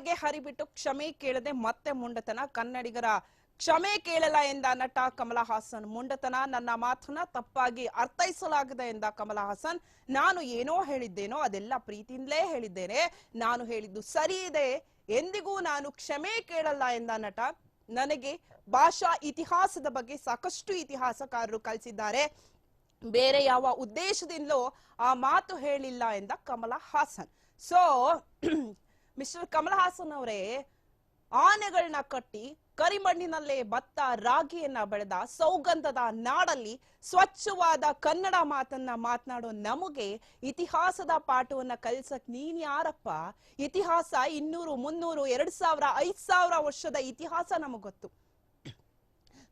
ನಾಲ್ಗೆ ಹರಿಬಿಟ್ಟು ಕ್ಷಮೆ ಕೇಳದೆ ಮತ್ತೆ ಮುಂಡತನ. ಕನ್ನಡಿಗರ ಕ್ಷಮೆ ಕೇಳಲ್ಲ ಎಂದ ನಟ ಕಮಲ ಹಾಸನ್. ಮುಂಡತನ ನನ್ನ ಮಾತನ್ನ ತಪ್ಪಾಗಿ ಅರ್ಥೈಸಲಾಗಿದೆ ಎಂದ ಕಮಲ ಹಾಸನ್. ನಾನು ಏನೋ ಹೇಳಿದ್ದೇನೋ ಅದೆಲ್ಲ ಪ್ರೀತಿಯಿಂದಲೇ ಹೇಳಿದ್ದೇನೆ. ನಾನು ಹೇಳಿದ್ದು ಸರಿ ಇದೆ. ಎಂದಿಗೂ ನಾನು ಕ್ಷಮೆ ಕೇಳಲ್ಲ ಎಂದ ನಟ. ನನಗೆ ಭಾಷಾ ಇತಿಹಾಸದ ಬಗ್ಗೆ ಸಾಕಷ್ಟು ಇತಿಹಾಸಕಾರರು ಕಲಿಸಿದ್ದಾರೆ. ಬೇರೆ ಯಾವ ಉದ್ದೇಶದಿಂದಲೂ ಆ ಮಾತು ಹೇಳಿಲ್ಲ ಎಂದ ಕಮಲ ಹಾಸನ್. ಸೊ ಮಿಸ್ಟರ್ ಕಮಲ್ ಹಾಸನ್ ಅವರೇ ಆನೆಗಳನ್ನ ಕಟ್ಟಿ ಕರಿಮಣ್ಣಿನಲ್ಲೇ ಭತ್ತ ರಾಗಿಯನ್ನ ಬೆಳೆದ ಸೌಗಂಧದ ನಾಡಲ್ಲಿ ಸ್ವಚ್ಛವಾದ ಕನ್ನಡ ಮಾತನ್ನ ಮಾತನಾಡೋ ನಮಗೆ ಇತಿಹಾಸದ ಪಾಠವನ್ನ ಕಲಿಸಕ್ ನೀನ್ ಯಾರಪ್ಪ? ಇತಿಹಾಸ ಇನ್ನೂರು, ಮುನ್ನೂರು, ಎರಡ್ ಸಾವಿರ, ಐದ್ ಸಾವಿರ ವರ್ಷದ ಇತಿಹಾಸ ನಮಗ್ ಗೊತ್ತು.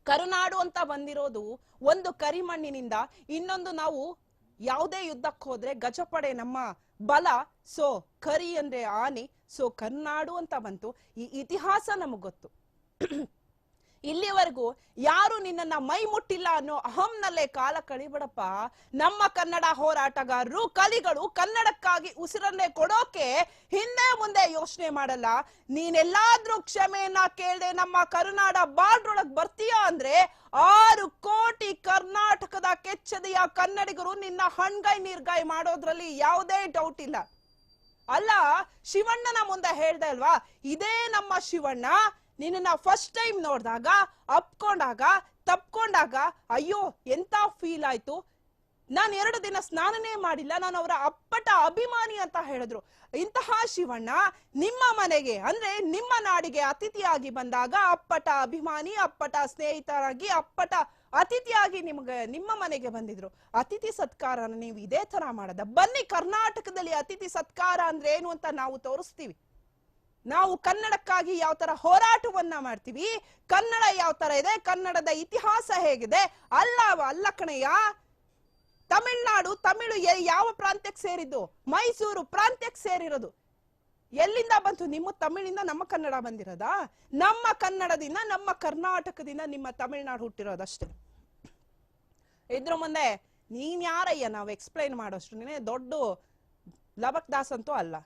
ಕರುನಾಡು ಅಂತ ಬಂದಿರೋದು ಒಂದು ಕರಿಮಣ್ಣಿನಿಂದ, ಇನ್ನೊಂದು ನಾವು ಯಾವುದೇ ಯುದ್ಧಕ್ಕೆ ಹೋದ್ರೆ ಗಜಪಡೆ ನಮ್ಮ ಬಲ. ಸೊ, ಕರಿ ಅಂದ್ರೆ ಆನೆ, ಸೊ, ಕರ್ನಾಡು ಅಂತ ಬಂತು. ಈ ಇತಿಹಾಸ ನಮಗ್ ಗೊತ್ತು. ಇಲ್ಲಿವರೆಗೂ ಯಾರು ನಿನ್ನನ್ನ ಮೈ ಮುಟ್ಟಿಲ್ಲ ಅನ್ನೋ ಅಹಂನಲ್ಲೇ ಕಾಲ ಕಳಿಬಿಡಪ್ಪ. ನಮ್ಮ ಕನ್ನಡ ಹೋರಾಟಗಾರರು ಕಲಿಗಳು ಕನ್ನಡಕ್ಕಾಗಿ ಉಸಿರನ್ನೇ ಕೊಡೋಕೆ ಹಿಂದೆ ಮುಂದೆ ಯೋಚನೆ ಮಾಡಲ್ಲ. ನೀನೆಲ್ಲಾದ್ರೂ ಕ್ಷಮೆಯನ್ನ ಕೇಳದೆ ನಮ್ಮ ಕರುನಾಡ ಬಾರ್ಡ್ರ್ ಒಳಗ್ ಬರ್ತೀಯಾ ಅಂದ್ರೆ ಆರು ಕೋಟಿ ಕರ್ನಾಟಕದ ಕೆಚ್ಚದೆಯ ಕನ್ನಡಿಗರು ನಿನ್ನ ಹಣ್ಗೈ ನೀರ್ಗಾಯ್ ಮಾಡೋದ್ರಲ್ಲಿ ಯಾವುದೇ ಡೌಟ್ ಇಲ್ಲ. ಅಲ್ಲ, ಶಿವಣ್ಣನ ಮುಂದೆ ಹೇಳ್ದೆ ಅಲ್ವಾ? ಇದೇ ನಮ್ಮ ಶಿವಣ್ಣ ನಿನ್ನ ಫಸ್ಟ್ ಟೈಮ್ ನೋಡಿದಾಗ, ಅಪ್ಕೊಂಡಾಗ, ತಪ್ಕೊಂಡಾಗ, ಅಯ್ಯೋ, ಎಂತ ಫೀಲ್ ಆಯ್ತು? ನಾನು ಎರಡು ದಿನ ಸ್ನಾನನೇ ಮಾಡಿಲ್ಲ, ನಾನು ಅವರ ಅಪ್ಪಟ ಅಭಿಮಾನಿ ಅಂತ ಹೇಳಿದ್ರು. ಇಂತಹ ಶಿವಣ್ಣ ನಿಮ್ಮ ಮನೆಗೆ, ಅಂದ್ರೆ ನಿಮ್ಮ ನಾಡಿಗೆ ಅತಿಥಿಯಾಗಿ ಬಂದಾಗ ಅಪ್ಪಟ ಅಭಿಮಾನಿ, ಅಪ್ಪಟ ಸ್ನೇಹಿತರಾಗಿ, ಅಪ್ಪಟ ಅತಿಥಿಯಾಗಿ ನಿಮ್ಗೆ, ನಿಮ್ಮ ಮನೆಗೆ ಬಂದಿದ್ರು. ಅತಿಥಿ ಸತ್ಕಾರನ ನೀವು ಇದೇ ತರ ಮಾಡದ. ಬನ್ನಿ, ಕರ್ನಾಟಕದಲ್ಲಿ ಅತಿಥಿ ಸತ್ಕಾರ ಅಂದ್ರೆ ಏನು ಅಂತ ನಾವು ತೋರಿಸ್ತೀವಿ. ನಾವು ಕನ್ನಡಕ್ಕಾಗಿ ಯಾವ ತರ ಹೋರಾಟವನ್ನ ಮಾಡ್ತೀವಿ, ಕನ್ನಡ ಯಾವ ತರ ಇದೆ, ಕನ್ನಡದ ಇತಿಹಾಸ ಹೇಗಿದೆ, ಅಲ್ಲ ಅಲ್ಲ ಕಣಯ್ಯ. ತಮಿಳ್ನಾಡು, ತಮಿಳು ಯಾವ ಪ್ರಾಂತ್ಯಕ್ಕೆ ಸೇರಿದ್ದು? ಮೈಸೂರು ಪ್ರಾಂತ್ಯಕ್ಕೆ ಸೇರಿರೋದು. ಎಲ್ಲಿಂದ ಬಂತು? ನಿಮ್ಮ ತಮಿಳಿಂದ ನಮ್ಮ ಕನ್ನಡ ಬಂದಿರೋದಾ? ನಮ್ಮ ಕನ್ನಡದಿಂದ, ನಮ್ಮ ಕರ್ನಾಟಕದಿಂದ ನಿಮ್ಮ ತಮಿಳ್ನಾಡು ಹುಟ್ಟಿರೋದಷ್ಟೇ. ಇದ್ರ ಮುಂದೆ ನೀನ್ ಯಾರಯ್ಯ ನಾವು ಎಕ್ಸ್ಪ್ಲೈನ್ ಮಾಡೋಷ್ಟು ನೀನೇ ದೊಡ್ಡ ಲಬಕ್ ದಾಸ್ ಅಂತೂ ಅಲ್ಲ.